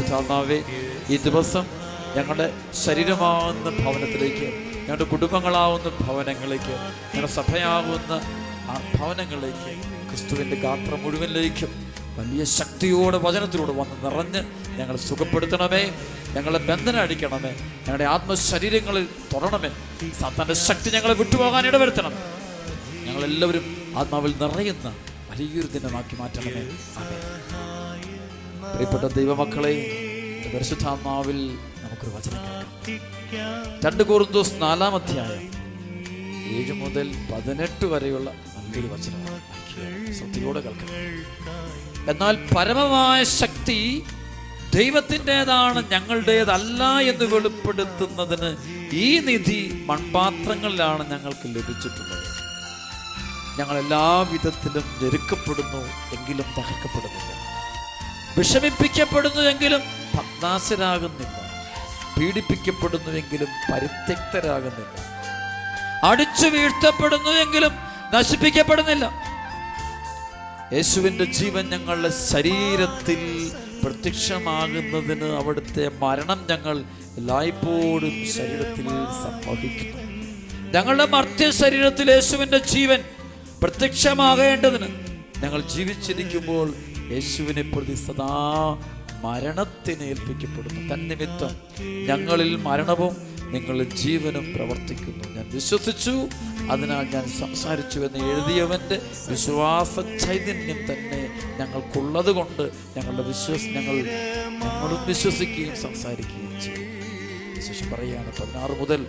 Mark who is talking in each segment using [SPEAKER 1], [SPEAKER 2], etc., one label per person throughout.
[SPEAKER 1] പരിശുദ്ധാത്മാവേ ഈ ദിവസം ഞങ്ങളുടെ ശരീരമാവുന്ന ഭവനത്തിലേക്ക് ഞങ്ങളുടെ കുടുംബങ്ങളാവുന്ന ഭവനങ്ങളിലേക്ക് ഞങ്ങളുടെ സഭയാവുന്ന ആ ഭവനങ്ങളിലേക്ക് ക്രിസ്തുവിന്റെ ഗാത്ര മുഴുവനിലേക്കും വലിയ ശക്തിയോടെ വചനത്തിലൂടെ വന്ന് നിറഞ്ഞ് ഞങ്ങൾ സുഖപ്പെടുത്തണമേ ഞങ്ങളെ ബന്ധനം അടിക്കണമേ ഞങ്ങളുടെ ആത്മശരീരങ്ങളിൽ തൊടണമേ സാത്താന്റെ ശക്തി ഞങ്ങളെ വിട്ടുപോകാൻ ഇടവരുത്തണം ഞങ്ങളെല്ലാവരും ആത്മാവിൽ നിറയുന്ന വലിയൊരു ദിനമാക്കി മാറ്റണമേ ആമേൻ. പ്രിയപ്പെട്ട ദൈവമക്കളെ പരിശുദ്ധാത്മാവിൽ നമുക്കൊരു വചനം രണ്ട് കോറിന്തോസ് നാലാം അധ്യായം ഏഴ് മുതൽ പതിനെട്ട് വരെയുള്ള നല്ലൊരു വചനമാണ്. എന്നാൽ പരമമായ ശക്തി ദൈവത്തിന്റെതാണ് ഞങ്ങളുടേതല്ല എന്ന് വെളിപ്പെടുത്തുന്നതിന് ഈ നിധി മൺപാത്രങ്ങളിലാണ് ഞങ്ങൾക്ക് ലഭിച്ചിട്ടുള്ളത്. ഞങ്ങൾ എല്ലാ വിധത്തിലും ഞെരുക്കപ്പെടുന്നു എങ്കിലും തകർക്കപ്പെടുന്നില്ല. വിഷമിപ്പിക്കപ്പെടുന്നു എങ്കിലും ഭഗ്നാശരാകുന്നില്ല പീഡിപ്പിക്കപ്പെടുന്നുവെങ്കിലും പരിത്യക്തരാകുന്നില്ല. അടിച്ചു വീഴ്ത്തപ്പെടുന്നുവെങ്കിലും നശിപ്പിക്കപ്പെടുന്നില്ല. യേശുവിന്റെ ജീവൻ ഞങ്ങളുടെ ശരീരത്തിൽ പ്രത്യക്ഷമാകുന്നതിന് അവിടുത്തെ മരണം ഞങ്ങൾ എല്ലായ്പ്പോഴും ശരീരത്തിൽ സംഭവിക്കുന്നു. ഞങ്ങളുടെ മർത്യ ശരീരത്തിൽ യേശുവിന്റെ ജീവൻ പ്രത്യക്ഷമാകേണ്ടതിന് ഞങ്ങൾ ജീവിച്ചിരിക്കുമ്പോൾ യേശുവിനെ പ്രതി സദാ മരണത്തിന് ഏൽപ്പിക്കപ്പെടുന്നു. തന്നിമിത്തം ഞങ്ങളിൽ മരണവും നിങ്ങളിൽ ജീവനും പ്രവർത്തിക്കുന്നു. ഞാൻ വിശ്വസിച്ചു. അതിനാൽ ഞാൻ സംസാരിച്ചു എന്ന് എഴുതിയവന്റെ വിശ്വാസ ചൈതന്യം തന്നെ ഞങ്ങൾക്കുള്ളത് കൊണ്ട് ഞങ്ങളുടെ വിശ്വസ് ഞങ്ങൾ ഞങ്ങളും വിശ്വസിക്കുകയും സംസാരിക്കുകയും ചെയ്യും പറയുകയാണ് പതിനാറ് മുതൽ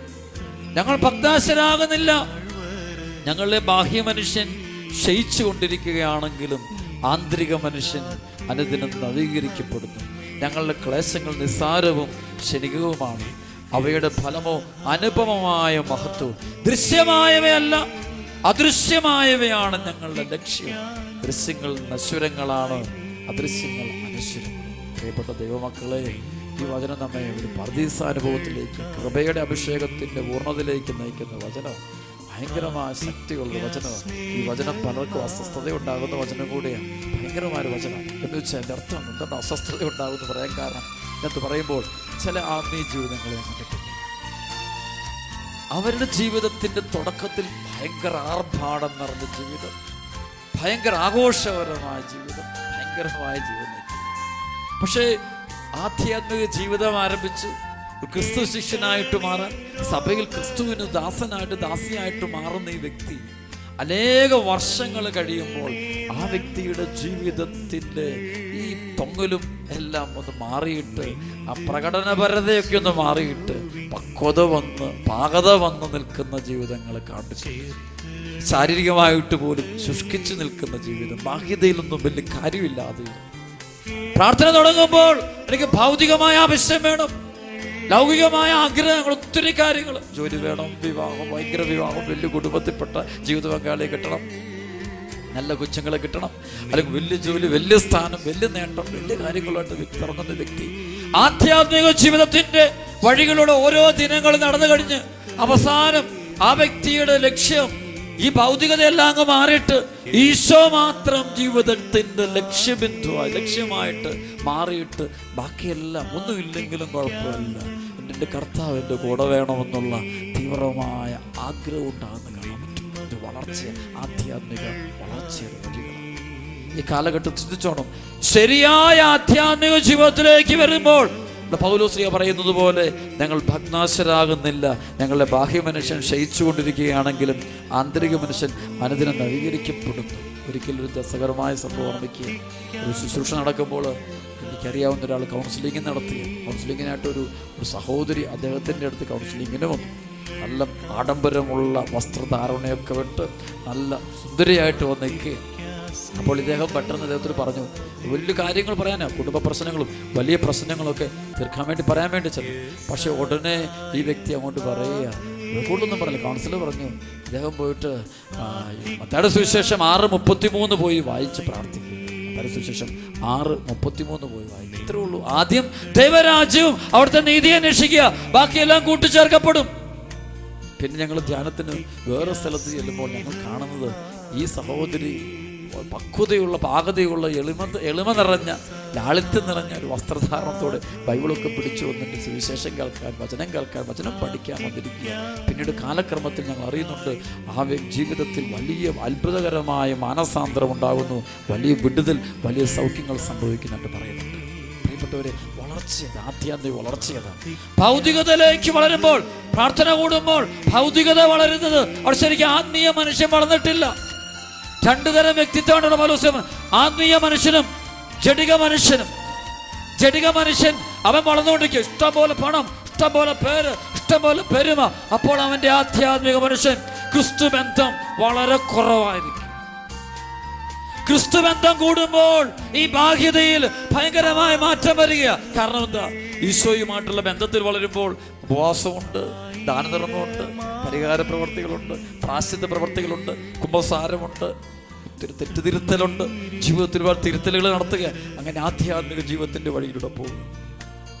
[SPEAKER 1] ഞങ്ങൾ ഭക്താശരാകുന്നില്ല. ഞങ്ങളുടെ ബാഹ്യ മനുഷ്യൻ ക്ഷയിച്ചു കൊണ്ടിരിക്കുകയാണെങ്കിലും ആന്തരിക മനുഷ്യൻ അനുദിനം നവീകരിക്കപ്പെടുന്നു. ഞങ്ങളുടെ ക്ലേശങ്ങൾ നിസ്സാരവും ക്ഷണികവുമാണ്. അവയുടെ ഫലമോ അനുപമമായ മഹത്വവും ദൃശ്യമായവയല്ല അദൃശ്യമായവയാണ് ഞങ്ങളുടെ ലക്ഷ്യം. ദൃശ്യങ്ങൾ നശ്വരങ്ങളാണ് അദൃശ്യങ്ങൾ അനശ്വരങ്ങൾ പ്രിയപ്പെട്ട ദൈവമക്കളെ ഈ വചനം നമ്മെ ഒരു പർദീസാനുഭവത്തിലേക്ക് കൃപയുടെ അഭിഷേകത്തിന്റെ പൂർണതയിലേക്ക് നയിക്കുന്ന വചനം. ഭയങ്കരമായ ശക്തിയുള്ള വചനമാണ്. ഈ വചനം പലർക്കും അസ്വസ്ഥത ഉണ്ടാകുന്ന വചനം കൂടിയാണ്. ഭയങ്കരമായ വചനം. എന്ന് വെച്ചാൽ എന്റെ അർത്ഥം എന്താണ്? അസ്വസ്ഥത ഉണ്ടാകുമെന്ന് പറയാൻ കാരണം എന്ന് പറയുമ്പോൾ ചില ആത്മീയ ജീവിതങ്ങളെ അവരുടെ ജീവിതത്തിന്റെ തുടക്കത്തിൽ ഭയങ്കര ആർഭാടം നിറഞ്ഞ ജീവിതം ഭയങ്കര ആഘോഷപരമായ ജീവിതം ഭയങ്കരമായ ജീവിതം. പക്ഷേ ആധ്യാത്മിക ജീവിതം ആരംഭിച്ചു. ക്രിസ്തു ശിഷ്യനായിട്ട് മാറാൻ സഭയിൽ ക്രിസ്തുവിന് ദാസനായിട്ട് ദാസിയായിട്ട് മാറുന്ന ഈ വ്യക്തി അനേക വർഷങ്ങൾ കഴിയുമ്പോൾ ആ വ്യക്തിയുടെ ജീവിതത്തിന്റെ ഈ തൊങ്ങലും എല്ലാം ഒന്ന് മാറിയിട്ട് ആ പ്രകടനപരതയൊക്കെ ഒന്ന് മാറിയിട്ട് പക്വത വന്ന് പാകത വന്ന് നിൽക്കുന്ന ജീവിതങ്ങൾ കാണിച്ചു. ശാരീരികമായിട്ട് പോലും ശുഷ്കിച്ചു നിൽക്കുന്ന ജീവിതം ബാഹ്യതയിലൊന്നും വലിയ കാര്യമില്ലാതെ. പ്രാർത്ഥന തുടങ്ങുമ്പോൾ എനിക്ക് ഭൗതികമായ ആവശ്യം വേണം. ലൗകികമായ ആഗ്രഹങ്ങൾ ഒത്തിരി കാര്യങ്ങൾ. ജോലി വേണം വിവാഹം ഭയങ്കര വിവാഹം വലിയ കുടുംബത്തിൽപ്പെട്ട ജീവിത പങ്കാളിയെ കിട്ടണം. നല്ല കൊച്ചുങ്ങളെ കിട്ടണം. അല്ലെങ്കിൽ വലിയ ജോലി വലിയ സ്ഥാനം വലിയ നേട്ടം വലിയ കാര്യങ്ങളുമായിട്ട് വ്യക്തി ഇറങ്ങുന്ന വ്യക്തി. ആധ്യാത്മിക ജീവിതത്തിന്റെ വഴികളുടെ ഓരോ ദിനങ്ങളും നടന്നു കഴിഞ്ഞ് അവസാനം ആ വ്യക്തിയുടെ ലക്ഷ്യം ഈ ഭൗതികതയെല്ലാം അങ്ങ് മാറിയിട്ട് ഈശോ മാത്രം ജീവിതത്തിന്റെ ലക്ഷ്യബിന്ദുവായി ലക്ഷ്യമായിട്ട് മാറിയിട്ട് ബാക്കിയെല്ലാം ഒന്നുമില്ലെങ്കിലും കുഴപ്പമില്ല. എന്റെ കർത്താവ് എന്റെ കൂടെ വേണമെന്നുള്ള തീവ്രമായ ആഗ്രഹം ഉണ്ടാകുന്ന കാണാൻ പറ്റും. വളർച്ച ആധ്യാത്മിക വഴികളാണ് ഈ കാലഘട്ടം ചിന്തിച്ചോണം. ശരിയായ ആധ്യാത്മിക ജീവിതത്തിലേക്ക് വരുമ്പോൾ പൗലോസ്ലിയ പറയുന്നത് പോലെ ഞങ്ങൾ ഭഗ്നാശരാകുന്നില്ല. ഞങ്ങളുടെ ബാഹ്യ മനുഷ്യൻ ക്ഷയിച്ചുകൊണ്ടിരിക്കുകയാണെങ്കിലും ആന്തരിക മനുഷ്യൻ അനുദിനം നവീകരിക്കപ്പെടുന്നു. ഒരിക്കലും ഒരു രസകരമായ സംഭവം ഓർമ്മിക്കുക. ഒരു ശുശ്രൂഷ നടക്കുമ്പോൾ എനിക്കറിയാവുന്ന ഒരാൾ കൗൺസിലിംഗ് നടത്തി കൗൺസിലിങ്ങിനായിട്ട് ഒരു സഹോദരി അദ്ദേഹത്തിന്റെ അടുത്ത് കൗൺസിലിങ്ങിന് വന്നു. നല്ല ആഡംബരമുള്ള വസ്ത്രധാരണയൊക്കെ വിട്ട് നല്ല സുന്ദരിയായിട്ട് വന്ന് നിൽക്കുകയാണ് അപ്പോൾ ഇദ്ദേഹം പെട്ടെന്ന് അദ്ദേഹത്തിന് പറഞ്ഞു വലിയ കാര്യങ്ങൾ പറയാനാണ് കുടുംബ പ്രശ്നങ്ങളും വലിയ പ്രശ്നങ്ങളൊക്കെ തീർക്കാൻ വേണ്ടി പറയാൻ വേണ്ടി ചെന്നു. പക്ഷേ ഉടനെ ഈ വ്യക്തി അങ്ങോട്ട് പറയുക കൂടുതലൊന്നും പറഞ്ഞില്ല. കൗൺസിലർ പറഞ്ഞു ഇദ്ദേഹം പോയിട്ട് മത്തയുടെ സുവിശേഷം ആറ് മുപ്പത്തി മൂന്ന് പോയി വായിച്ച് പ്രാർത്ഥിക്കും. സുവിശേഷം ആറ് മുപ്പത്തിമൂന്ന് പോയി വായിക്കും. ഇത്രേ ഉള്ളൂ. ആദ്യം ദൈവരാജ്യവും അവിടുത്തെ നീതി അന്വേഷിക്കുക. ബാക്കിയെല്ലാം കൂട്ടിച്ചേർക്കപ്പെടും. പിന്നെ ഞങ്ങൾ ധ്യാനത്തിന് വേറെ സ്ഥലത്ത് ചെല്ലുമ്പോൾ ഞങ്ങൾ കാണുന്നത് ഈ സഹോദരി പക്വതയുള്ള പാകതയുള്ള എളിമ എളിമ നിറഞ്ഞ ലാളിത്യം നിറഞ്ഞ ഒരു വസ്ത്രധാരണത്തോടെ ബൈബിളൊക്കെ പിടിച്ചു വന്നിട്ട് സുവിശേഷം കേൾക്കാൻ വചനം കേൾക്കാൻ വചനം പഠിക്കാൻ വന്നിരിക്കുക പിന്നീട് കാലക്രമത്തിൽ ഞങ്ങൾ അറിയുന്നുണ്ട് ആ ജീവിതത്തിൽ വലിയ അത്ഭുതകരമായ മാനസാന്തരം ഉണ്ടാകുന്നു. വലിയ വിടുതൽ വലിയ സൗഖ്യങ്ങൾ സംഭവിക്കുന്നുണ്ട് പറയുന്നുണ്ട്. പ്രിയപ്പെട്ടവരെ ഭൗതികതയിലേക്ക് വളരുമ്പോൾ പ്രാർത്ഥന കൂടുമ്പോൾ ഭൗതികത വളരുന്നത് അവിടെ ശരിക്കും ആത്മീയ മനുഷ്യൻ വളർന്നിട്ടില്ല. രണ്ടു തരം വ്യക്തിത്വമാണുള്ള പലോസ്യം ആത്മീയ മനുഷ്യനും ജടിക മനുഷ്യനും. ജടിക മനുഷ്യൻ അവൻ വളർന്നുകൊണ്ടിരിക്കും. ഇഷ്ടംപോലെ പണം ഇഷ്ടംപോലെ പേര് ഇഷ്ടംപോലെ പെരുമ. അപ്പോൾ അവന്റെ ആധ്യാത്മിക മനുഷ്യൻ ക്രിസ്തു ബന്ധം വളരെ കുറവായിരിക്കും. ക്രിസ്തു ബന്ധം കൂടുമ്പോൾ ഈ ബാഹ്യതയിൽ ഭയങ്കരമായ മാറ്റം വരിക. കാരണം എന്താ? ഈശോയുമായിട്ടുള്ള ബന്ധത്തിൽ വളരുമ്പോൾ ഉപവാസമുണ്ട്. ദാനധർമ്മമുണ്ട് പരിഹാര പ്രവർത്തികളുണ്ട് പ്രാശ്ചിത പ്രവർത്തികളുണ്ട് കുംഭസാരമുണ്ട് ഒത്തിരി തെറ്റുതിരുത്തലുണ്ട് ജീവിതത്തിൽ ഒരുപാട് തിരുത്തലുകൾ നടത്തുക. അങ്ങനെ ആധ്യാത്മിക ജീവിതത്തിന്റെ വഴിയിലൂടെ പോകും.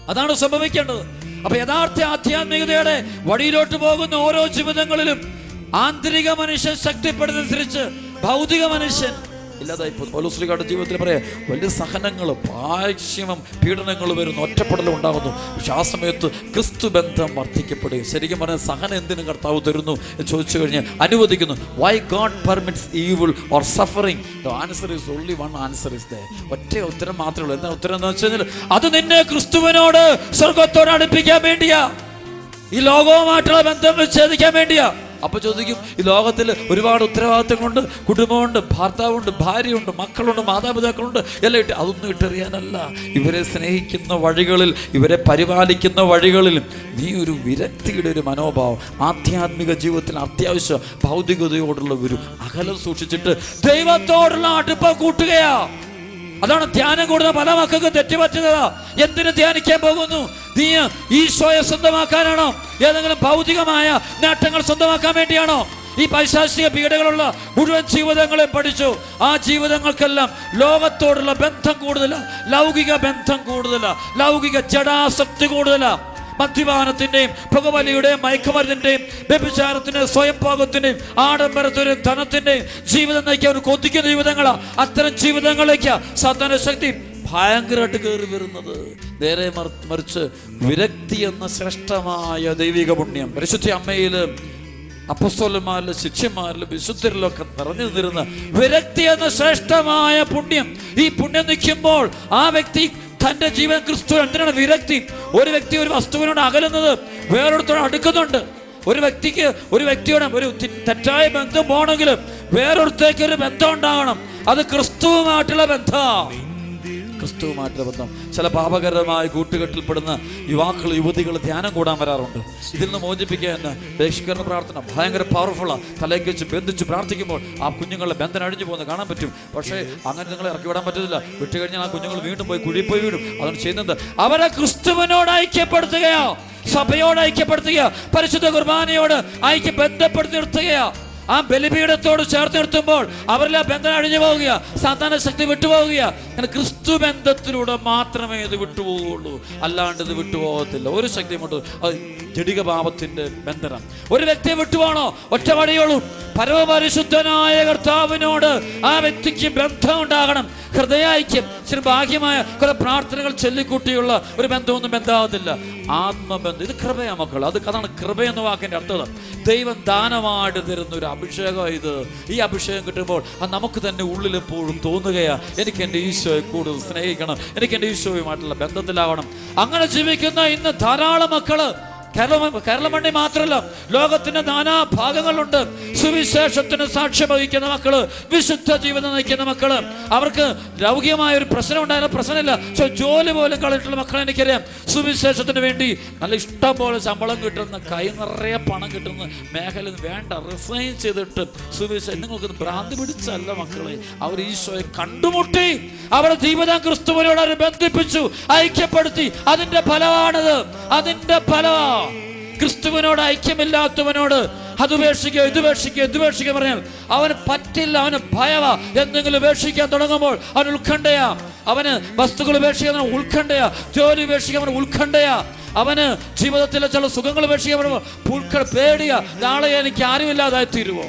[SPEAKER 1] അതാണ് സംഭവിക്കേണ്ടത്. അപ്പൊ യഥാർത്ഥ ആധ്യാത്മികതയുടെ വഴിയിലോട്ട് പോകുന്ന ഓരോ ജീവിതങ്ങളിലും ആന്തരിക മനുഷ്യൻ ശക്തിപ്പെടുന്നതനുസരിച്ച് ഭൗതിക മനുഷ്യൻ ഇല്ലാതായി പോകും ജീവിതത്തിൽ പറയാം വലിയ സഹനങ്ങൾ മാക്സിമം പീഡനങ്ങൾ വരുന്നു ഒറ്റപ്പെടലും ഉണ്ടാകുന്നു. പക്ഷെ ആ സമയത്ത് ക്രിസ്തു ബന്ധം വർദ്ധിക്കപ്പെടുകയും ശരിക്കും പറഞ്ഞാൽ സഹനം എന്തിനും കർത്താവ് തരുന്നു എന്ന് ചോദിച്ചു കഴിഞ്ഞാൽ അനുവദിക്കുന്നു. Why God permits evil or suffering the answer is only one answer is the ഒറ്റ ഉത്തരം മാത്രമേ ഉള്ളൂ. എന്താ ഉത്തരം എന്ന് വെച്ച് കഴിഞ്ഞാൽ അത് നിന്നെ ക്രിസ്തുവിനോട് സ്വർഗത്തോട് അടുപ്പിക്കാൻ വേണ്ടിയാ. ഈ ലോകവുമായിട്ടുള്ള ബന്ധം വിച്ഛേദിക്കാൻ വേണ്ടിയാ. അപ്പൊ ചോദിക്കും ഈ ലോകത്തിൽ ഒരുപാട് ഉത്തരവാദിത്തങ്ങളുണ്ട് കുടുംബമുണ്ട് ഭർത്താവുണ്ട് ഭാര്യയുണ്ട് മക്കളുണ്ട് മാതാപിതാക്കളുണ്ട് എല്ലാം ഇട്ട് അതൊന്നും ഇട്ടറിയാനല്ല. ഇവരെ സ്നേഹിക്കുന്ന വഴികളിൽ ഇവരെ പരിപാലിക്കുന്ന വഴികളിൽ നീ ഒരു വിരക്തിയുടെ ഒരു മനോഭാവം ആധ്യാത്മിക ജീവിതത്തിൽ അത്യാവശ്യം ഭൗതികതയോടുള്ള ഒരു അകലം സൂക്ഷിച്ചിട്ട് ദൈവത്തോടുള്ള അടുപ്പം കൂട്ടുകയാ. അതാണ് ധ്യാനം കൂടുന്ന പല മക്കൾക്ക് തെറ്റുപറ്റുന്നതാ. എന്തിനു ധ്യാനിക്കാൻ പോകുന്നു? നീ ഈശോയെ സ്വന്തമാക്കാനാണോ? ഏതെങ്കിലും ഭൗതികമായ നേട്ടങ്ങൾ സ്വന്തമാക്കാൻ വേണ്ടിയാണോ? ഈ പൈശാചിക പീഡകളുള്ള മുഴുവൻ ജീവിതങ്ങളെ പഠിച്ചു. ആ ജീവിതങ്ങൾക്കെല്ലാം ലോകത്തോടുള്ള ബന്ധം കൂടുതലാണ് ലൗകിക ബന്ധം കൂടുതലാണ് ലൗകിക ജഡാസക്തി കൂടുതലാ. മദ്യപാനത്തിന്റെയും പുകവലിയുടെയും മയക്കുമരുന്നിന്റെയും വ്യഭിചാരത്തിന്റെയും സ്വയംഭോഗത്തിന്റെയും ആഡംബരത്തിന്റെയും ധനത്തിന്റെയും ജീവിതം നയിക്കാൻ കൊതിക്കുന്ന ജീവിതങ്ങളാ അത്തരം ജീവിതങ്ങളിലേക്ക് സാധാരണ ശക്തി ഭയങ്കരമായിട്ട് കയറി വരുന്നത്. നേരെ മറി- മറിച്ച് വിരക്തി എന്ന ശ്രേഷ്ഠമായ ദൈവിക പുണ്യം. പരിശുദ്ധി അമ്മയിലും അപ്പസ്തോലന്മാരിലും ശിഷ്യന്മാരിലും വിശുദ്ധരിലൊക്കെ നിറഞ്ഞു നിന്നിരുന്ന വിരക്തി എന്ന ശ്രേഷ്ഠമായ പുണ്യം. ഈ പുണ്യം നിൽക്കുമ്പോൾ ആ വ്യക്തി തന്റെ ജീവൻ ക്രിസ്തു എന്തിനാണ് വിരക്തി? ഒരു വ്യക്തി ഒരു വസ്തുവിനോട് അകലുന്നത് വേറൊരുത്തോട് അടുക്കുന്നുണ്ട്. ഒരു വ്യക്തിക്ക് ഒരു വ്യക്തിയോട് ഒരു തെറ്റായ ബന്ധം പോകണമെങ്കിൽ വേറൊരുത്തേക്ക് ഒരു ബന്ധം ഉണ്ടാകണം. അത് ക്രിസ്തുവുമായിട്ടുള്ള ബന്ധം. ക്രിസ്തുവുമായിട്ടുള്ള ബന്ധം ചില പാപകരമായ കൂട്ടുകെട്ടിൽപ്പെടുന്ന യുവാക്കൾ യുവതികൾ ധ്യാനം കൂടാൻ വരാറുണ്ട്. ഇതിൽ നിന്ന് മോചിപ്പിക്കുക എന്ന് ബഹിഷ്കരണ പ്രാർത്ഥന ഭയങ്കര പവർഫുള്ളാണ് തലേക്ക് വെച്ച് ബന്ധിച്ച് പ്രാർത്ഥിക്കുമ്പോൾ ആ കുഞ്ഞുങ്ങളുടെ ബന്ധനം അഴിഞ്ഞു പോകുന്നത് കാണാൻ പറ്റും. പക്ഷേ അങ്ങനെ നിങ്ങളെ ഇറക്കി വിടാൻ പറ്റത്തില്ല. വിട്ടുകഴിഞ്ഞാൽ ആ കുഞ്ഞുങ്ങൾ വീണ്ടും പോയി കുഴി പോയി വീടും അതാണ് ചെയ്യുന്നത്. അവരെ ക്രിസ്തുവിനോട് ഐക്യപ്പെടുത്തുകയോ. സഭയോട് ഐക്യപ്പെടുത്തുകയോ. പരിശുദ്ധ കുർബാനയോട് ഐക്യ ബന്ധപ്പെടുത്തി നിർത്തുകയോ. ആ ബലിപീഠത്തോട് ചേർത്ത് നിർത്തുമ്പോൾ അവരിൽ ആ ബന്ധം അഴിഞ്ഞു പോവുക സാധാരണ ശക്തി വിട്ടുപോവുക അങ്ങനെ ക്രിസ്തു ബന്ധത്തിലൂടെ മാത്രമേ ഇത് വിട്ടുപോകുള്ളൂ അല്ലാണ്ട് ഇത് വിട്ടുപോകത്തില്ല. ഒരു ശക്തി മുട്ടു അത് പാപത്തിന്റെ ബന്ധനം. ഒരു വ്യക്തിയെ വിട്ടുപോകണോ? ഒറ്റ വഴിയുള്ളൂ പരമപരിശുദ്ധനായ കർത്താവിനോട് ആ വ്യക്തിക്ക് ബന്ധം ഉണ്ടാകണം. ഹൃദയായിക്കും ചില ഭാഗ്യമായ കുറെ പ്രാർത്ഥനകൾ ചൊല്ലിക്കൂട്ടിയുള്ള ഒരു ബന്ധമൊന്നും ബന്ധാവത്തില്ല ആത്മബന്ധം ഇത് കൃപയാ മക്കൾ അത് അതാണ് കൃപ എന്ന വാക്കിന്റെ അർത്ഥം. ദൈവം ദാനമായിട്ട് തരുന്ന ഒരു അഭിഷേകം ഇത്. ഈ അഭിഷേകം കിട്ടുമ്പോൾ അത് നമുക്ക് തന്നെ ഉള്ളിൽ എപ്പോഴും തോന്നുകയാ. എനിക്ക് എന്റെ ഈശോയെ കൂടുതൽ സ്നേഹിക്കണം. എനിക്ക് എന്റെ ഈശോയുമായിട്ടുള്ള ബന്ധത്തിലാവണം. അങ്ങനെ ജീവിക്കുന്ന ഇന്ന് ധാരാളം മക്കൾ കേരള കേരളമണ്ണി മാത്രമല്ല ലോകത്തിന്റെ നാനാ ഭാഗങ്ങളുണ്ട് സുവിശേഷത്തിന് സാക്ഷ്യം വഹിക്കുന്ന മക്കൾ വിശുദ്ധ ജീവിതം നയിക്കുന്ന മക്കൾ. അവർക്ക് ലൗകികമായ ഒരു പ്രശ്നം ഉണ്ടായാലും? പ്രശ്നമില്ല. പക്ഷെ ജോലി പോലും കളഞ്ഞിട്ടുള്ള മക്കളെ എനിക്കറിയാം. സുവിശേഷത്തിന് വേണ്ടി നല്ല ഇഷ്ടം പോലെ ശമ്പളം കിട്ടുന്ന കൈ നിറയെ പണം കിട്ടുന്ന മേഖല വേണ്ട റിസൈൻ ചെയ്തിട്ട് സുവിശേഷം നിങ്ങൾക്ക് ഭ്രാന്തി പിടിച്ചല്ല മക്കളെ. അവർ ഈശോയെ കണ്ടുമുട്ടി. അവരുടെ ജീവിതം ക്രിസ്തുവിനോട് ബന്ധിപ്പിച്ചു ഐക്യപ്പെടുത്തി. അതിന്റെ ഫലമാണത്. അതിന്റെ ഫലമാ ക്രിസ്തുവിനോട് ഐക്യമില്ലാത്തവനോട് അത് ഉപേക്ഷിക്കുക ഇത് ഉപേക്ഷിക്കുക ഇത് പറഞ്ഞാൽ അവന് പറ്റില്ല അവന് ഭയവ എന്തെങ്കിലും ഉപേക്ഷിക്കാൻ തുടങ്ങുമ്പോൾ അവൻ ഉത്കണ്ഠയാ. അവന് വസ്തുക്കൾ ഉപേക്ഷിക്കാൻ ഉത്കണ്ഠയാ. ജോലി ഉപേക്ഷിക്കാൻ ഉത്കണ്ഠയാ. അവന് ജീവിതത്തിലെ ചില സുഖങ്ങൾ ഉപേക്ഷിക്കാൻ പേടിയ. നാളെ എനിക്ക് ആരുമില്ലാതായി തീരുവോ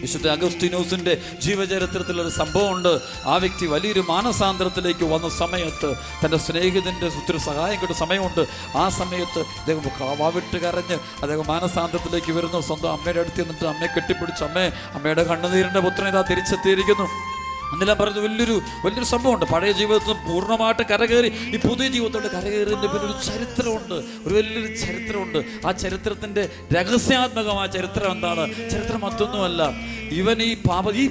[SPEAKER 1] വിശുദ്ധ അഗസ്റ്റിനോസിന്റെ ജീവചരിത്രത്തിലൊരു സംഭവമുണ്ട്. ആ വ്യക്തി വലിയൊരു മാനസാന്തരത്തിലേക്ക് വന്ന സമയത്ത് തന്റെ സ്നേഹിതന്റെ ഒത്തിരി സഹായം കിട്ടുന്ന സമയമുണ്ട്. ആ സമയത്ത് അദ്ദേഹം വാവിട്ട് കരഞ്ഞ് അദ്ദേഹം മാനസാന്തരത്തിലേക്ക് വരുന്നു. സ്വന്തം അമ്മയുടെ അടുത്ത് നിന്നിട്ട് അമ്മയെ കെട്ടിപ്പിടിച്ച് അമ്മേ അമ്മയുടെ കണ്ണുനീരിന്റെ പുത്രൻ ഇതാ തിരിച്ചെത്തിയിരിക്കുന്നു. എന്നെല്ലാം പറയുന്നത് വലിയൊരു വലിയൊരു സംഭവമുണ്ട്. പഴയ ജീവിതത്തിൽ പൂർണമായിട്ട് കരകയറി ഈ പുതിയ ജീവിതത്തോട് കരകയറിന്റെ പിന്നെ ചരിത്രമുണ്ട്. ഒരു വലിയൊരു ചരിത്രമുണ്ട്. ആ ചരിത്രത്തിന്റെ രഹസ്യാത്മകമായ ചരിത്രം എന്താണ്? ചരിത്രം മറ്റൊന്നുമല്ല. ഇവൻ ഈ പാപ ഈ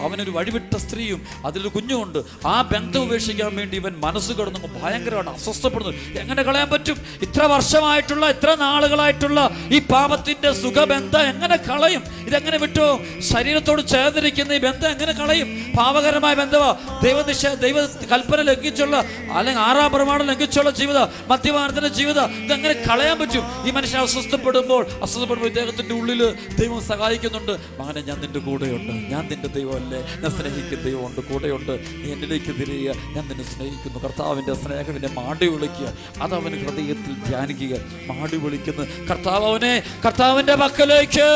[SPEAKER 1] അവനൊരു വഴിവിട്ട സ്ത്രീയും അതിലൊരു കുഞ്ഞുമുണ്ട്. ആ ബന്ധം ഉപേക്ഷിക്കാൻ വേണ്ടി ഇവൻ മനസ്സ് കിടന്നു ഭയങ്കരമായിട്ട് അസ്വസ്ഥപ്പെടുന്നു. എങ്ങനെ കളയാൻ പറ്റും? ഇത്ര വർഷമായിട്ടുള്ള ഇത്ര നാളുകളായിട്ടുള്ള ഈ പാപത്തിന്റെ സുഖബന്ധം എങ്ങനെ കളയും? ഇതെങ്ങനെ വിട്ടു? ശരീരത്തോട് ചേർന്നിരിക്കുന്ന ഈ ബന്ധം എങ്ങനെ കളയും? പാപകരമായ ബന്ധമോ? ദൈവനിശ ദൈവ കൽപ്പന ലംഘിച്ചുള്ള അല്ലെങ്കിൽ ആറാം പ്രമാണം ലംഘിച്ചുള്ള ജീവിതം മദ്യപാനത്തിന്റെ ജീവിതം ഇതെങ്ങനെ കളയാൻ പറ്റും. ഈ മനുഷ്യൻ അസ്വസ്ഥപ്പെടുമ്പോൾ അസ്വസ്ഥപ്പെടുമ്പോൾ ഇദ്ദേഹത്തിന്റെ ഉള്ളിൽ ദൈവം സഹായിക്കുന്നുണ്ട്. മകനെ ഞാൻ നിന്റെ കൂടെയുണ്ട്. ഞാൻ നിന്റെ ദൈവമല്ലേ. ഞാൻ സ്നേഹിക്കുന്ന ദൈവമുണ്ട്. കൂടെയുണ്ട്. നീ എന്നിലേക്ക് തിരിയുക. ഞാൻ നിന്നെ സ്നേഹിക്കുന്നു. കർത്താവിന്റെ സ്നേഹം എന്നെ മാടി വിളിക്കുക. അത് അവന് ഹൃദയത്തിൽ ധ്യാനിക്കുക. മാടി വിളിക്കുന്നു. കർത്താവ് അവനെ കർത്താവിന്റെ മക്കളിലേക്ക്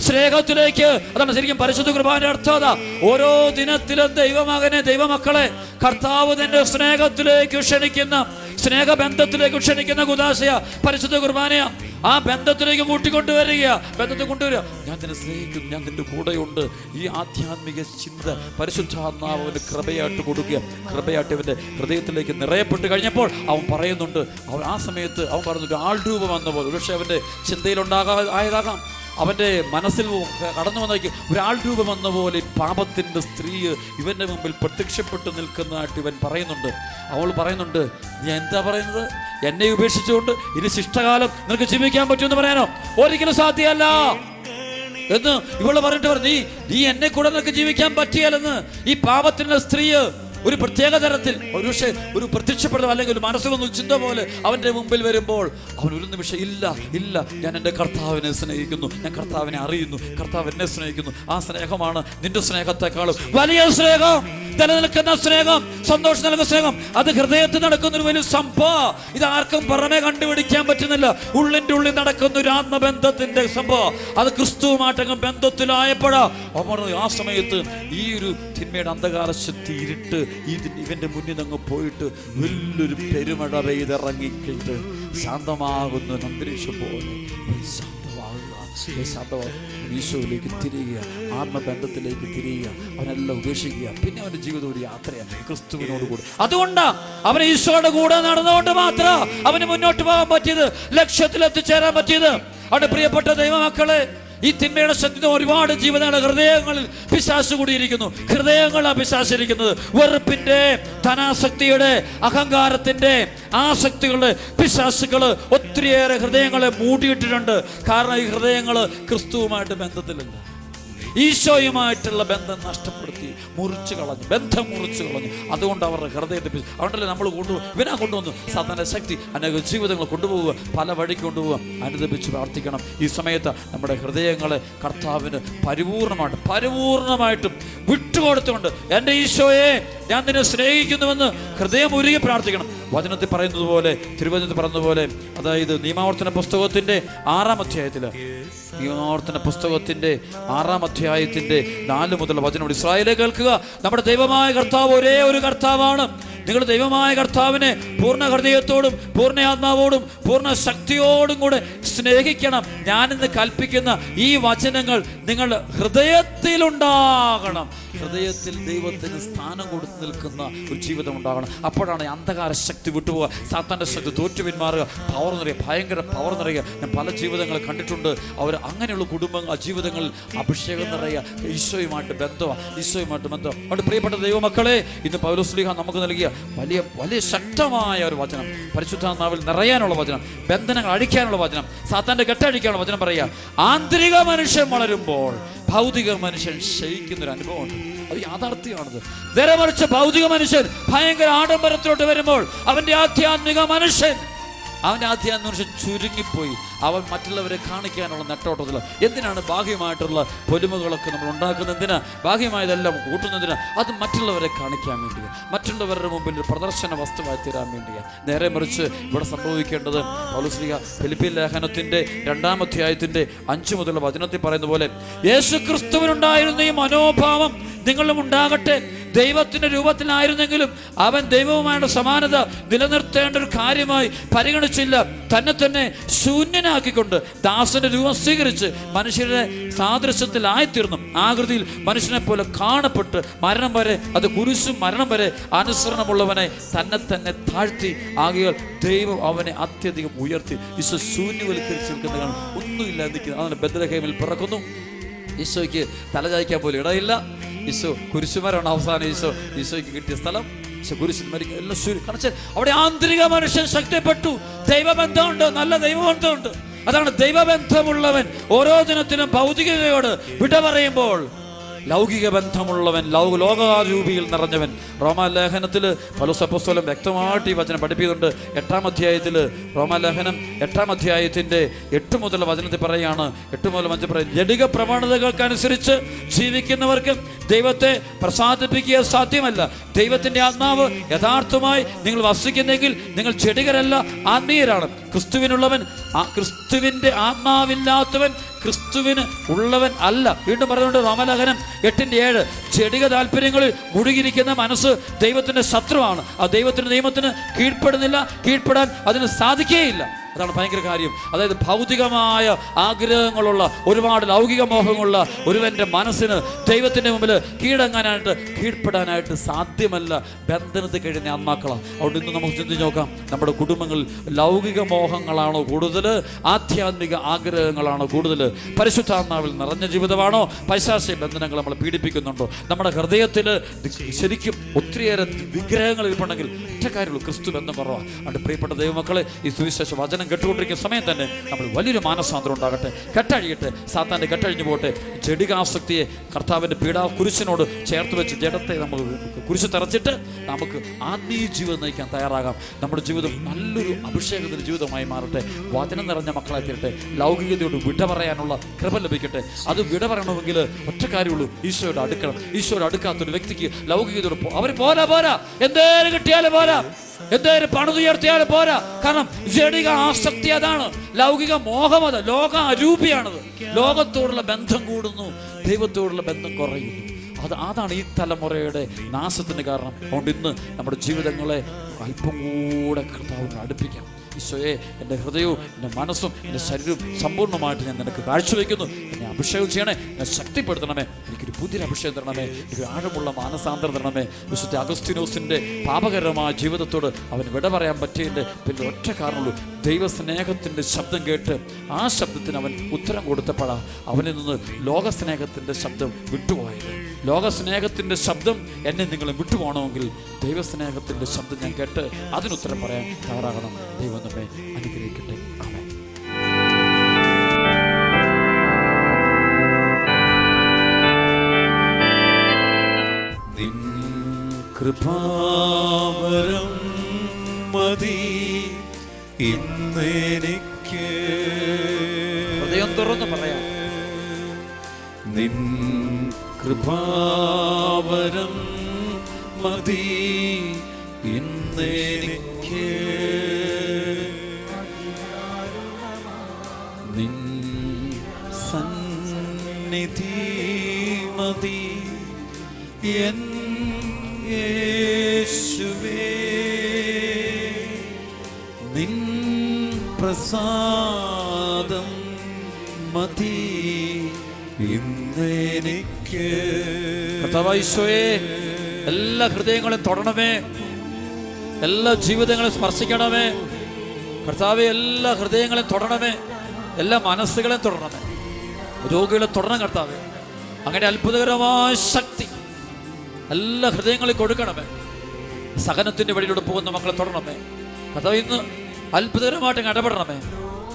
[SPEAKER 1] സ്നേഹത്തിലേക്ക് അതാണ് ശരിക്കും പരിശുദ്ധ കുർബാന അർത്ഥം ഓരോ ഓരോ ദിനത്തിലും ദൈവമകനെ ദൈവമക്കളെ കർത്താവ് തന്റെ സ്നേഹത്തിലേക്ക് ക്ഷണിക്കുന്ന സ്നേഹബന്ധത്തിലേക്ക് ക്ഷണിക്കുന്ന കുദാശയ പരിശുദ്ധ കുർബാനയ ആ ബന്ധത്തിലേക്ക് കൂട്ടിക്കൊണ്ടുവരിക. ബന്ധത്തിൽ കൊണ്ടുവരിക. ഞാൻ നിന്നെ സ്നേഹിക്കുന്നു. ഞാൻ നിന്റെ കൂടെയുണ്ട്. ഈ ആധ്യാത്മിക ചിന്ത പരിശുദ്ധാത്മാവിന് കൃപയായിട്ട് കൊടുക്കുക. കൃപയായിട്ട് ഇവന്റെ ഹൃദയത്തിലേക്ക് നിറയപ്പെട്ട് കഴിഞ്ഞപ്പോൾ അവൻ പറയുന്നുണ്ട് അവൻ ആ സമയത്ത് അവൻ പറഞ്ഞൊരു ആൾ രൂപം വന്ന പോലെ പക്ഷെ അവന്റെ ചിന്തയിലുണ്ടാകാ ആയതാകാം. അവന്റെ മനസ്സിൽ കടന്നു വന്നേക്ക് ഒരാൾ രൂപം വന്ന പോലെ പാപത്തിന്റെ സ്ത്രീ ഇവന്റെ മുമ്പിൽ പ്രത്യക്ഷപ്പെട്ട് നിൽക്കുന്നതായിട്ട് ഇവൻ പറയുന്നുണ്ട്. അവൾ പറയുന്നുണ്ട് ഞാൻ എന്താ പറയുന്നത്? എന്നെ ഉപേക്ഷിച്ചുകൊണ്ട് ഇനി ശിഷ്ടകാലം നിനക്ക് ജീവിക്കാൻ പറ്റുമെന്ന് പറയാനോ? ഒരിക്കലും സാധ്യമല്ല. എന്ന് ഇവൾ പറഞ്ഞിട്ട് പറഞ്ഞു നീ നീ എന്നെ കൂടെ നിനക്ക് ജീവിക്കാൻ പറ്റിയാലെന്ന് ഈ പാപത്തിന്റെ സ്ത്രീ ഒരു പ്രത്യേക തരത്തിൽ ഒരു പക്ഷേ ഒരു പ്രത്യക്ഷപ്പെടുന്ന അല്ലെങ്കിൽ ഒരു മനസ്സിലൊന്നും ചിന്ത പോലെ അവന്റെ മുമ്പിൽ വരുമ്പോൾ അവൻ ഒരു നിമിഷം ഇല്ല ഇല്ല ഞാൻ എന്റെ കർത്താവിനെ സ്നേഹിക്കുന്നു ഞാൻ കർത്താവിനെ അറിയുന്നു കർത്താവ് എന്നെ സ്നേഹിക്കുന്നു ആ സ്നേഹമാണ് നിന്റെ സ്നേഹത്തെക്കാളും വലിയ സ്നേഹം. നിലനിൽക്കുന്ന സ്നേഹം സന്തോഷം നൽകുന്ന സ്നേഹം. അത് ഹൃദയത്തിൽ നടക്കുന്ന ഒരു വലിയ സംഭവം. ഇത് ആർക്കും പുറമെ കണ്ടുപിടിക്കാൻ പറ്റുന്നില്ല. ഉള്ളിന്റെ ഉള്ളിൽ നടക്കുന്ന ഒരു ആത്മബന്ധത്തിന്റെ സംഭവം. അത് ക്രിസ്തുവുമായിട്ടങ്ങ് ബന്ധത്തിലായപ്പോഴാ ആ സമയത്ത് ഈ ഒരു തിന്മയുടെ അന്ധകാര ശക്തി ഇരുട്ട് ഇവന്റെ മുന്നിൽ അങ്ങ് പോയിട്ട് വലിയൊരു പെരുമഴ പെയ്തിറങ്ങിക്കിട്ട് ശാന്തമാകുന്ന അന്തരീക്ഷം പോലെ. ശാന്തമാകുക ഈശോയിലേക്ക് തിരിയുക ആത്മബന്ധത്തിലേക്ക് തിരിയുക അവനെല്ലാം ഉപേക്ഷിക്കുക. പിന്നെ അവന്റെ ജീവിതം ഒരു യാത്രയാണ്. ക്രിസ്തുവിനോട് കൂടെ. അതുകൊണ്ട് അവൻ ഈശോയുടെ കൂടെ നടന്നുകൊണ്ട് മാത്രം അവന് മുന്നോട്ട് പോകാൻ പറ്റിയത് ലക്ഷ്യത്തിൽ എത്തിച്ചേരാൻ പറ്റിയത്. അവിടെ പ്രിയപ്പെട്ട ദൈവമക്കളെ ഈ തിന്മയുടെ സത്യത ഒരുപാട് ജീവിതങ്ങളെ ഹൃദയങ്ങളിൽ പിശാസ് കൂടിയിരിക്കുന്നു. ഹൃദയങ്ങളാണ് പിശാസിരിക്കുന്നത്. വെറുപ്പിന്റെ ധനാസക്തിയുടെ അഹങ്കാരത്തിന്റെ ആസക്തികളുടെ പിശാസുകൾ ഒത്തിരിയേറെ ഹൃദയങ്ങളെ മൂടിയിട്ടിട്ടുണ്ട്. കാരണം ഈ ഹൃദയങ്ങൾ ക്രിസ്തുവുമായിട്ട് ബന്ധത്തിലുണ്ട് ഈശോയുമായിട്ടുള്ള ബന്ധം നഷ്ടപ്പെടുത്തി മുറിച്ചു കളഞ്ഞു ബന്ധം മുറിച്ചു കളഞ്ഞു. അതുകൊണ്ട് അവരുടെ ഹൃദയത്തെ അതുകൊണ്ടല്ലേ നമ്മൾ കൊണ്ടുപോകും ഇവനാ കൊണ്ടുവന്നു. സാധാരണ ശക്തി അനേക ജീവിതങ്ങൾ കൊണ്ടുപോവുക പല വഴി കൊണ്ടുപോവുക. അനുദപിച്ച് പ്രാർത്ഥിക്കണം. ഈ സമയത്ത് നമ്മുടെ ഹൃദയങ്ങളെ കർത്താവിന് പരിപൂർണമായിട്ട് പരിപൂർണമായിട്ടും വിട്ടുകൊടുത്തുകൊണ്ട് എന്റെ ഈശോയെ ഞാൻ നിന്നെ സ്നേഹിക്കുന്നുവെന്ന് ഹൃദയം ഉരുകി പ്രാർത്ഥിക്കണം. വചനത്തിൽ പറയുന്നത് പോലെ തിരുവചനത്തിൽ പറയുന്നത് പോലെ അതായത് നിയമാവർത്തന പുസ്തകത്തിന്റെ ആറാം അധ്യായത്തിൽ നിയമാവർത്തന പുസ്തകത്തിന്റെ ആറാം അധ്യായത്തിന്റെ നാല് മുതൽ വചനം ഇസ്രായേലെ കേൾക്കുക. നമ്മുടെ ദൈവമായ കർത്താവ് ഒരേ ഒരു കർത്താവാണ്. നിങ്ങൾ ദൈവമായ കർത്താവിനെ പൂർണ ഹൃദയത്തോടും പൂർണ ആത്മാവോടും പൂർണ ശക്തിയോടും കൂടെ സ്നേഹിക്കണം. ഞാനിന്ന് കൽപ്പിക്കുന്ന ഈ വചനങ്ങൾ നിങ്ങൾ ഹൃദയത്തിലുണ്ടാകണം. ഹൃദയത്തിൽ ദൈവത്തിന് സ്ഥാനം കൊടുത്ത് നിൽക്കുന്ന ഒരു ജീവിതം ഉണ്ടാകണം. അപ്പോഴാണ് അന്ധകാര ശക്തി വിട്ടുപോകുക സാത്താന്റെ ശക്തി തോറ്റു പിന്മാറുക പവർ നിറയുക ഭയങ്കര പവർ നിറയുക ഞാൻ പല ജീവിതങ്ങൾ കണ്ടിട്ടുണ്ട്. അവർ അങ്ങനെയുള്ള കുടുംബങ്ങൾ ജീവിതങ്ങൾ അഭിഷേകം നിറയുക ഈശോയുമായിട്ട് ബന്ധമാണ് ഈശോയുമായിട്ട് ബന്ധം അതുകൊണ്ട് പ്രിയപ്പെട്ട ദൈവമക്കളെ ഇന്ന് പൗലോസ്ലിഹ നമുക്ക് നൽകിയ വലിയ വലിയ ശക്തമായ ഒരു വചനം പരിശുദ്ധാത്മാവിൽ നിറയാനുള്ള വചനം ബന്ധനങ്ങൾ അഴിക്കാനുള്ള വചനം സാത്താന്റെ കെട്ടഴിക്കാനുള്ള വചനം പറയുക. ആന്തരിക മനുഷ്യൻ വളരുമ്പോൾ ഭൗതിക മനുഷ്യൻ ക്ഷയിക്കുന്ന ഒരു അനുഭവമുണ്ട്. അത് യാഥാർത്ഥ്യമാണത്. നേരെ മറിച്ച് ഭൗതിക മനുഷ്യൻ ഭയങ്കര ആഡംബരത്തിലോട്ട് വരുമ്പോൾ അവന്റെ ആധ്യാത്മിക മനുഷ്യൻ അവന്റെ ആധ്യാത്മിക മനുഷ്യൻ ചുരുങ്ങിപ്പോയി. അവൻ മറ്റുള്ളവരെ കാണിക്കാനുള്ള നെട്ടോട്ടത്തിൽ എന്തിനാണ് ബാഹ്യമായിട്ടുള്ള പൊലിമകളൊക്കെ നമ്മൾ ഉണ്ടാക്കുന്നത്? എന്തിനാ? ബാഹ്യമായതെല്ലാം കൂട്ടുന്നതിന് അത് മറ്റുള്ളവരെ കാണിക്കാൻ വേണ്ടിയാണ് മറ്റുള്ളവരുടെ മുമ്പിൽ പ്രദർശന വസ്തുവായി തീരാൻ വേണ്ടിയാണ് നേരെ മറിച്ച് ഇവിടെ സംഭവിക്കേണ്ടത് പൗലുശ്രീക ഫിലിപ്പിൻ ലേഖനത്തിന്റെ രണ്ടാമധ്യായത്തിന്റെ അഞ്ച് മുതലുള്ള വചനത്തിൽ പറയുന്ന പോലെ യേശു ക്രിസ്തുവിനുണ്ടായിരുന്ന ഈ മനോഭാവം നിങ്ങളും ഉണ്ടാകട്ടെ. ദൈവത്തിന്റെ രൂപത്തിലായിരുന്നെങ്കിലും അവൻ ദൈവവുമായുള്ള സമാനത നിലനിർത്തേണ്ട ഒരു കാര്യമായി പരിഗണിച്ചില്ല. തന്നെ തന്നെ ശൂന്യനാക്കിക്കൊണ്ട് ദാസന്റെ രൂപം സ്വീകരിച്ച് മനുഷ്യരുടെ സാദൃശ്യത്തിലായിത്തീർന്നു. ആകൃതിയിൽ മനുഷ്യനെ പോലെ കാണപ്പെട്ട് മരണം വരെ അത് കുരിശും മരണം വരെ അനുസരണമുള്ളവനെ തന്നെ തന്നെ താഴ്ത്തി. ആകെ ദൈവം അവനെ അത്യധികം ഉയർത്തി. ഈശോ ശൂന്യവൽക്കരിച്ച് നിൽക്കുന്ന കാണും. ഒന്നുമില്ല നിൽക്കുന്നത്. അതാണ് ബദ്രഹേമിൽ പിറക്കുന്നു. ഈശോയ്ക്ക് തലചായ്ക്കാൻ പോലും ഇടയില്ല. ഈശോ കുരിശുമരാണ് അവസാനം ഈശോ ഈശോയ്ക്ക് കിട്ടിയ സ്ഥലം. അവിടെ ആന്തരിക മനുഷ്യൻ ശക്തിപ്പെട്ടു. ദൈവബന്ധമുണ്ട്. നല്ല ദൈവബന്ധമുണ്ട്. അതാണ് ദൈവബന്ധമുള്ളവൻ ഓരോ ദിനത്തിനും ഭൗതികതയോട് വിട പറയുമ്പോൾ ലൗകിക ബന്ധമുള്ളവൻ ലൗ ലോകാരൂപിയിൽ നിറഞ്ഞവൻ. റോമാലേഖനത്തിൽ പലുസപ്പസ്വലം വ്യക്തമായിട്ട് ഈ വചനം പഠിപ്പിക്കുന്നുണ്ട്. എട്ടാം അധ്യായത്തിൽ റോമാലേഖനം എട്ടാം അധ്യായത്തിന്റെ എട്ട് മുതൽ വചനത്തിൽ പറയുകയാണ് എട്ട് മുതൽ വചനം പറയും ജടിക പ്രവണതകൾക്കനുസരിച്ച് ജീവിക്കുന്നവർക്ക് ദൈവത്തെ പ്രസാദിപ്പിക്കുക സാധ്യമല്ല. ദൈവത്തിന്റെ ആത്മാവ് യഥാർത്ഥമായി നിങ്ങൾ വസിക്കുന്നെങ്കിൽ നിങ്ങൾ ചെടികരല്ല ആത്മീയരാണ്. ക്രിസ്തുവിനുള്ളവൻ ആ ക്രിസ്തുവിന്റെ ആത്മാവില്ലാത്തവൻ ക്രിസ്തുവിന് ഉള്ളവൻ അല്ല. വീണ്ടും പറഞ്ഞുകൊണ്ട് റോമലഹനം എട്ടിന്റെ ഏഴ് ചെടിക താല്പര്യങ്ങളിൽ മുഴുകിയിരിക്കുന്ന മനസ്സ് ദൈവത്തിന്റെ ശത്രുവാണ്. ആ ദൈവത്തിന്റെ നിയമത്തിന് കീഴ്പ്പെടുന്നില്ല കീഴ്പ്പെടാൻ അതിന് സാധിക്കുകയില്ല. അതാണ് ഭയങ്കര കാര്യം. അതായത് ഭൗതികമായ ആഗ്രഹങ്ങളുള്ള ഒരുപാട് ലൗകിക മോഹങ്ങളുള്ള ഒരുവന്റെ മനസ്സിന് ദൈവത്തിന്റെ മുമ്പിൽ കീഴടങ്ങാനായിട്ട് കീഴ്പ്പെടാനായിട്ട് സാധ്യമല്ല. ബന്ധനത്തിൽ കഴിയുന്ന ആത്മാക്കളാണ് അതുകൊണ്ട് ഇന്ന് നമുക്ക് ചിന്തിച്ച് നോക്കാം. നമ്മുടെ കുടുംബങ്ങളിൽ ലൗകിക മോഹങ്ങളാണോ കൂടുതൽ ആധ്യാത്മിക ആഗ്രഹങ്ങളാണോ കൂടുതൽ പരിശുദ്ധാത്മാവിൽ നിറഞ്ഞ ജീവിതമാണോ? പൈശാസ്യ ബന്ധനങ്ങൾ നമ്മളെ പീഡിപ്പിക്കുന്നുണ്ടോ? നമ്മുടെ ഹൃദയത്തിൽ ശരിക്കും ഒത്തിരിയേറെ വിഗ്രഹങ്ങൾ ഇരിപ്പുണ്ടെങ്കിൽ ഒറ്റ കാര്യമുള്ളൂ ക്രിസ്തു ബന്ധം കുറവാണ് അതുകൊണ്ട് പ്രിയപ്പെട്ട ദൈവമക്കളെ ഈ സുവിശേഷ വചനം കേട്ടുകൊണ്ടിരിക്കുന്ന സമയം തന്നെ നമ്മൾ വലിയൊരു മാനസാന്തരം ഉണ്ടാകട്ടെ. കെട്ടഴിയട്ടെ. സാത്താന്റെ കെട്ടഴിഞ്ഞു പോട്ടെ ജഡികാസക്തിയെ കർത്താവിന്റെ പീഡാ കുരിശിനോട് ചേർത്ത് വെച്ച് ജഡത്തെ നമുക്ക് കുരിശ് തെറച്ചിട്ട് നമുക്ക് ആത്മീയ ജീവിതം നയിക്കാൻ തയ്യാറാകാം. നമ്മുടെ ജീവിതം നല്ലൊരു അഭിഷേകത്തിന്റെ ജീവിതമായി മാറട്ടെ. വചനം നിറഞ്ഞ മക്കളെ തീരട്ടെ. ലൗകികതയോട് വിട പറയാനുള്ള കൃപ ലഭിക്കട്ടെ. അത് വിട പറയണമെങ്കിൽ ഒറ്റ കാര്യമുള്ളൂ. ഈശോയോട് അടുക്കണം ഈശോയോട് അടുക്കാത്തൊരു വ്യക്തിക്ക് ലൗകികതയോട് അവർ പോരാ പോരാ. എന്തേലും കിട്ടിയാലും പോരാ. എന്തേലും പണിതുയർത്തിയാൽ പോരാ. കാരണം ജഡിക ആസക്തി അതാണ്. ലൗകിക മോഹം അത്. ലോക അരൂപിയാണത്. ലോകത്തോടുള്ള ബന്ധം കൂടുന്നു. ദൈവത്തോടുള്ള ബന്ധം കുറയുന്നു. അത് അതാണ് ഈ തലമുറയുടെ നാശത്തിന് കാരണം. അതുകൊണ്ട് ഇന്ന് നമ്മുടെ ജീവിതങ്ങളെ അല്പം കൂടെ കർത്താവിനെ അടുപ്പിക്കാം. ഈശോയെ എന്റെ ഹൃദയവും എന്റെ മനസ്സും എന്റെ ശരീരവും സമ്പൂർണമായിട്ട് ഞാൻ നിനക്ക് കാഴ്ചവെക്കുന്നു. എന്നെ അഭിഷേകം ചെയ്യണേ എന്നെ ശക്തിപ്പെടുത്തണമേ എനിക്കൊരു പുതിയൊരു അഭിഷേകം തരണമേ ഒരു ആഴമുള്ള മാനസാന്തരം തരണമേ. വിശുദ്ധ അഗസ്തിനോസിന്റെ പാപകരമായ ജീവിതത്തോട് അവൻ വിട പറയാൻ പറ്റിയതിന്റെ പിന്നെ ഒറ്റ കാരണമുള്ളൂ. ദൈവസ്നേഹത്തിന്റെ ശബ്ദം കേട്ട് ആ ശബ്ദത്തിന് അവൻ ഉത്തരം കൊടുത്തപ്പോഴാ അവനിൽ നിന്ന് ലോകസ്നേഹത്തിന്റെ ശബ്ദം വിട്ടുപോയത്. ലോകസ്നേഹത്തിന്റെ ശബ്ദം എന്നെ നിങ്ങൾ വിട്ടുപോകണമെങ്കിൽ ദൈവസ്നേഹത്തിന്റെ ശബ്ദം ഞാൻ കേട്ട് അതിനുത്തരം പറയാൻ തയ്യാറാകണം. ദൈവം നമ്മെ അനുഗ്രഹിക്കട്ടെ.
[SPEAKER 2] കൃപാവരം മതി ഇന്നെനിക്ക്.
[SPEAKER 1] ഹൃദയം തുറന്ന് പറയാം.
[SPEAKER 2] നിൻ കൃപാവരം മതി ഇന്നെനിക്ക്. മതി. യേശുവേ നിൻ പ്രസാദം മതി. ഇന്നെനിക്ക്
[SPEAKER 1] ഈശോയെ എല്ലാ ഹൃദയങ്ങളും തൊടണമേ. എല്ലാ ജീവിതങ്ങളും സ്പർശിക്കണമേ. കർത്താവെ എല്ലാ ഹൃദയങ്ങളും തൊടണമേ. എല്ലാ മനസ്സുകളെയും തൊടണമേ. രോഗികളെ തൊടണം കർത്താവെ. അങ്ങനെ അത്ഭുതകരമായ ശക്തി. എല്ലാ ഹൃദയങ്ങളിൽ കൊടുക്കണമേ. സഹനത്തിന്റെ വഴിയിലൂടെ പോകുന്ന മക്കളെ തൊടണമേ. കർത്താവ് ഇന്ന് അത്ഭുതകരമായിട്ട് ഇടപെടണമേ.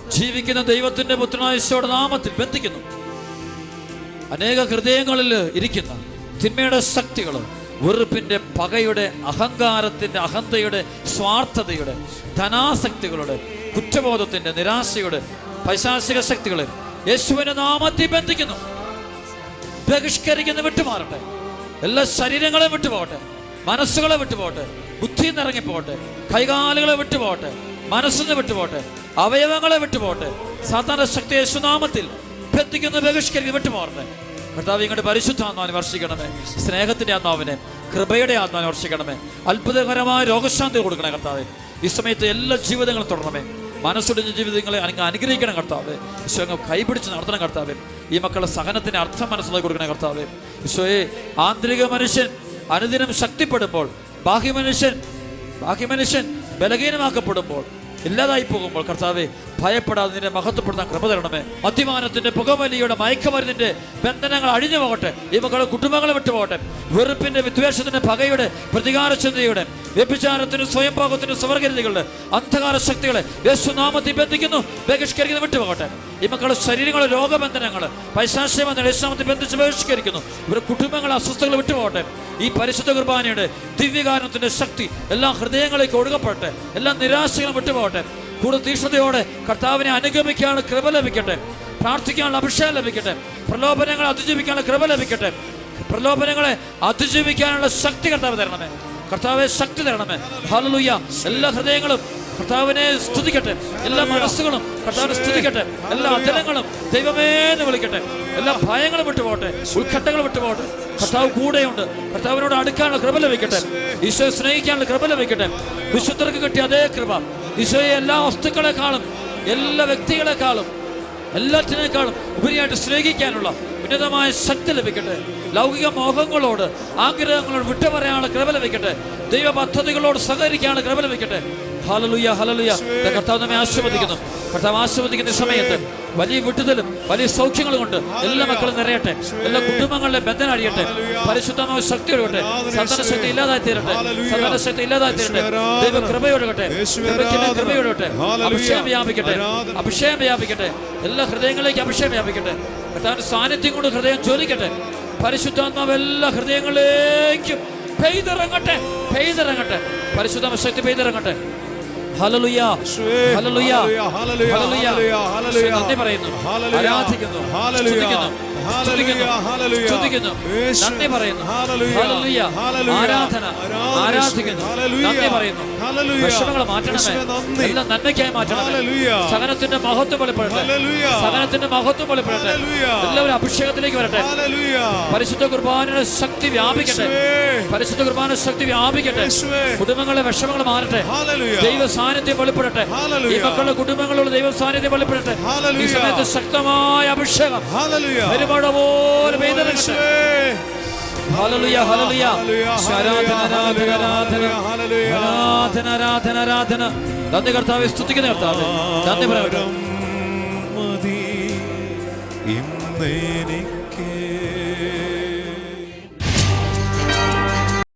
[SPEAKER 1] ജീവിക്കുന്ന ദൈവത്തിന്റെ പുത്രനായ ഈശോയുടെ നാമത്തിൽ ബന്ധിക്കുന്നു. അനേക ഹൃദയങ്ങളിൽ ഇരിക്കുന്ന തിന്മയുടെ ശക്തികൾ വെറുപ്പിന്റെ പകയുടെ അഹങ്കാരത്തിന്റെ അഹന്തയുടെ സ്വാർത്ഥതയുടെ ധനാസക്തികളുടെ കുറ്റബോധത്തിന്റെ നിരാശയുടെ പൈശാസിക ശക്തികളെ യേശുവിന്റെ നാമത്തിൽ ബന്ധിക്കുന്നു. ബഹിഷ്കരിക്കുന്ന വിട്ടുമാറട്ടെ. എല്ലാ ശരീരങ്ങളെ വിട്ടുപോകട്ടെ. മനസ്സുകളെ വിട്ടുപോകട്ടെ. ബുദ്ധിയിൽ നിന്ന് ഇറങ്ങിപ്പോട്ടെ കൈകാലുകളെ വിട്ടുപോകട്ടെ. മനസ്സിന്ന് വിട്ടുപോകട്ടെ. അവയവങ്ങളെ വിട്ടുപോകട്ടെ. സാധാരണ ശക്തിയെ സുനാമത്തിൽ ബന്ധിക്കുന്ന ബഹിഷ്കരിക്കുന്ന വിട്ടുപോകട്ടെ കർത്താവ് ഇങ്ങോട്ട് പരിശുദ്ധാത്മാവിനെ വർഷിക്കണമേ. സ്നേഹത്തിന്റെ ആത്മാവിനെ കൃപയുടെ ആത്മാവിനെ വർഷിക്കണമേ. അത്ഭുതകരമായ രോഗശാന്തി കൊടുക്കണേ കർത്താവെ. ഈ സമയത്ത് എല്ലാ ജീവിതങ്ങളും തുടരണമേ. മനസ്സൊടിഞ്ഞ ജീവിതങ്ങളെ അങ്ങ് അനുഗ്രഹിക്കണം കർത്താവ്. ഈശോ അങ്ങ് കൈപിടിച്ച് നടത്തണം കർത്താവ്. ഈ മക്കളുടെ സഹനത്തിന്റെ അർത്ഥം മനസ്സിലാക്കി കൊടുക്കണം കർത്താവ്. ഈശോയെ ആന്തരിക മനുഷ്യൻ അനുദിനം ശക്തിപ്പെടുമ്പോൾ ബാഹ്യ മനുഷ്യൻ ബാഹ്യ മനുഷ്യൻ ബലഹീനമാക്കപ്പെടുമ്പോൾ ഇല്ലാതായി പോകുമ്പോൾ കർത്താവെ ഭയപ്പെടാതെ നിന്നെ മഹത്വപ്പെടുത്താൻ കൃപ തരണമേ. അധിമാനത്തിന്റെ പുകവലിയുടെ മയക്കമരുന്നിന്റെ ബന്ധനങ്ങൾ അഴിഞ്ഞു പോകട്ടെ. ഈ മക്കളെ കുടുംബങ്ങളെ വിട്ടുപോകട്ടെ. വെറുപ്പിന്റെ വിദ്വേഷത്തിന്റെ പകയുടെ പ്രതികാര ചിന്തയുടെ വ്യഭിചാരത്തിന് സ്വയംഭാഗത്തിന് സ്വർഗരതികളുടെ അന്ധകാര ശക്തികളെ യേശുനാമത്തിൽ ബന്ധിക്കുന്നു ബഹിഷ്കരിക്കുന്നു വിട്ടുപോകട്ടെ. ഈ മക്കളുടെ ശരീരങ്ങളെ രോഗബന്ധനങ്ങൾ പൈശാശ്യമെന്ന യേശുനാമത്തിൽ ബന്ധിച്ച് ബഹിഷ്കരിക്കുന്നു. ഇവരുടെ കുടുംബങ്ങളെ അസ്വസ്ഥകൾ വിട്ടുപോകട്ടെ. ഈ പരിശുദ്ധ കുർബാനയുടെ ദിവ്യകാരണത്തിന്റെ ശക്തി എല്ലാ ഹൃദയങ്ങളിലേക്ക് ഒഴുകപ്പെടട്ടെ. എല്ലാ നിരാശകളും വിട്ടുപോകട്ടെ. കൂടുതൽ തീഷ്ണതയോടെ കർത്താവിനെ അനുഗമിക്കാനുള്ള കൃപ ലഭിക്കട്ടെ. പ്രാർത്ഥിക്കാനുള്ള അഭിഷേകം ലഭിക്കട്ടെ. പ്രലോഭനങ്ങളെ അതിജീവിക്കാനുള്ള കൃപ ലഭിക്കട്ടെ. പ്രലോഭനങ്ങളെ അതിജീവിക്കാനുള്ള ശക്തി കർത്താവ് തരണമേ. കർത്താവെ ശക്തി തരണമേ. ഹലലുയ്യ എല്ലാ ഹൃദയങ്ങളും കർത്താവിനെ സ്തുതിക്കട്ടെ. എല്ലാ മനസ്സുകളും കർത്താവിനെ സ്തുതിക്കട്ടെ. എല്ലാ അധരങ്ങളും ദൈവമേ എന്ന് വിളിക്കട്ടെ. എല്ലാ ഭയങ്ങളും വിട്ടുപോകട്ടെ. ഉത്കണ്ഠകളും വിട്ടുപോകട്ടെ. കർത്താവ് കൂടെയുണ്ട്. കർത്താവിനോട് അടുക്കാനുള്ള കൃപ ലഭിക്കട്ടെ. ഈശോയെ സ്നേഹിക്കാനുള്ള കൃപ ലഭിക്കട്ടെ. വിശുദ്ധർക്ക് കിട്ടിയ അതേ കൃപ. ഈശോയെ എല്ലാ വസ്തുക്കളെക്കാളും എല്ലാ വ്യക്തികളെക്കാളും എല്ലാറ്റിനേക്കാളും ഉപരിയായിട്ട് സ്നേഹിക്കാനുള്ള ഉന്നതമായ ശക്തി ലഭിക്കട്ടെ. ലൗകിക മോഹങ്ങളോട് ആഗ്രഹങ്ങളോട് വിട്ടുപറയാനുള്ള കൃപ ലഭിക്കട്ടെ. ദൈവ പദ്ധതികളോട് സഹകരിക്കാനുള്ള കൃപ ലഭിക്കട്ടെ. ഹലലുയ ഹലലുയ. കർത്താവ് നമ്മെ ആശീർവദിക്കുന്നു. കർത്താവ് ആശീർവദിക്കുന്ന സമയത്ത് വലിയ വിട്ടുതലും വലിയ സൗഖ്യങ്ങളും കൊണ്ട് എല്ലാ മക്കളും നിറയട്ടെ. എല്ലാ കുടുംബങ്ങളിലെ ബന്ധനം അഴിയട്ടെ. പരിശുദ്ധമായ ശക്തി ഒഴുകട്ടെ. സന്താന ശക്തി ഇല്ലാതായി തീരട്ടെ. സന്താന ശക്തി ഇല്ലാതായി തീരട്ടെ. ദൈവ കൃപയൊഴുകട്ടെ കൃപയൊഴുകട്ടെ അഭിഷേകം വ്യാപിക്കട്ടെ. അഭിഷേകം വ്യാപിക്കട്ടെ. എല്ലാ ഹൃദയങ്ങളിലേക്ക് അഭിഷേകം വ്യാപിക്കട്ടെ. കർത്താവിന്റെ സാന്നിധ്യം കൊണ്ട് ഹൃദയം ജ്വലിക്കട്ടെ. പരിശുദ്ധാത്മാവ് എല്ലാ ഹൃദയങ്ങളിലേക്കും പെയ്തിറങ്ങട്ടെ. പെയ്തിറങ്ങട്ടെ. പരിശുദ്ധ ശക്തി പെയ്തിറങ്ങട്ടെ. നന്ദി പറയുന്നു. ആരാധിക്കുന്നു. സ്തുതിക്കുന്നു. നന്ദി പറയുന്നു. ആരാധന. ആരാധിക്കുന്നു. നന്ദി പറയുന്നു. വിഷമങ്ങൾ മാറ്റണമേ. എല്ലാം നന്മയ്ക്കായി മാറ്റണമേ. സഹനത്തിന്റെ മഹത്വം വെളിപ്പെടട്ടെ സഹനത്തിന്റെ മഹത്വം വെളിപ്പെടട്ടെ എല്ലാവരും അഭിഷേകത്തിലേക്ക് വരട്ടെ. പരിശുദ്ധ കുർബാനയുടെ ശക്തി വ്യാപിക്കട്ടെ. പരിശുദ്ധ കുർബാന ശക്തി വ്യാപിക്കട്ടെ. കുടുംബങ്ങളെ വിഷമങ്ങൾ മാറട്ടെ. ദൈവ സാന്നിധ്യം വെളിപ്പെടട്ടെ. ഈ മക്കളുടെ കുടുംബങ്ങളുള്ള ദൈവ സാന്നിധ്യം വെളിപ്പെടട്ടെ. ഈ സമയത്ത് ശക്തമായ അഭിഷേകം. പെരുമഴ പോലെ ഹല്ലേലൂയ ഹല്ലേലൂയ, ആരാധന ആരാധന ആരാധന. ആരാധന ആരാധന ആരാധന. നന്ദി കർത്താവെ സ്തുതിക്കുന്ന കർത്താവെ. നന്ദി പറയട്ടെ.